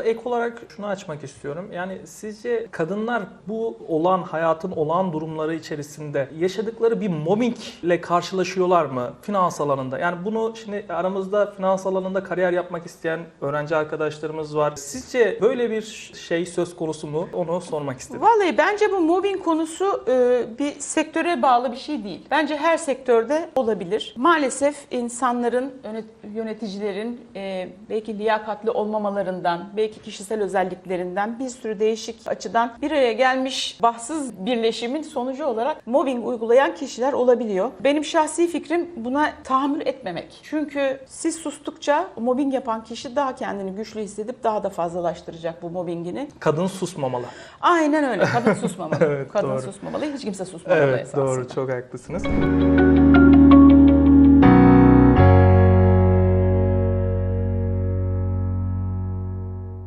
ek olarak şunu açmak istiyorum. Yani sizce kadınlar bu olan hayatın olağan durumları içerisinde yaşadıkları bir mobbingle karşılaşıyorlar mı finans alanında? Yani bunu şimdi aramızda finans alanında kariyer yapmak isteyen öğrenci arkadaşlarımız var. Sizce böyle bir şey söz konusu mu? Onu sormak istedim. Vallahi bence bu mobbing konusu e, bir sektöre bağlı bir şey değil. Bence her sektörde olabilir. Maalesef insanların, yönet- yöneticilerin e, belki liyakatli olmamalarından, belki kişisel özelliklerinden bir sürü değişik açıdan bir araya gelmiş bahtsız birleşimin sonucu olarak mobbing uygulayan kişiler olabiliyor. Benim şahsi fikrim buna tahammül etmemek. Çünkü siz sustukça mobbing yapan kişi daha kendini güçlü hissedip daha da fazlalaştıracak bu mobbingini. Kadın susmamalı. Aynen öyle. Kadın susmamalı. Evet, Kadın doğru. susmamalı. Hiç kimse susmamalı Evet esasında. doğru çok haklısınız.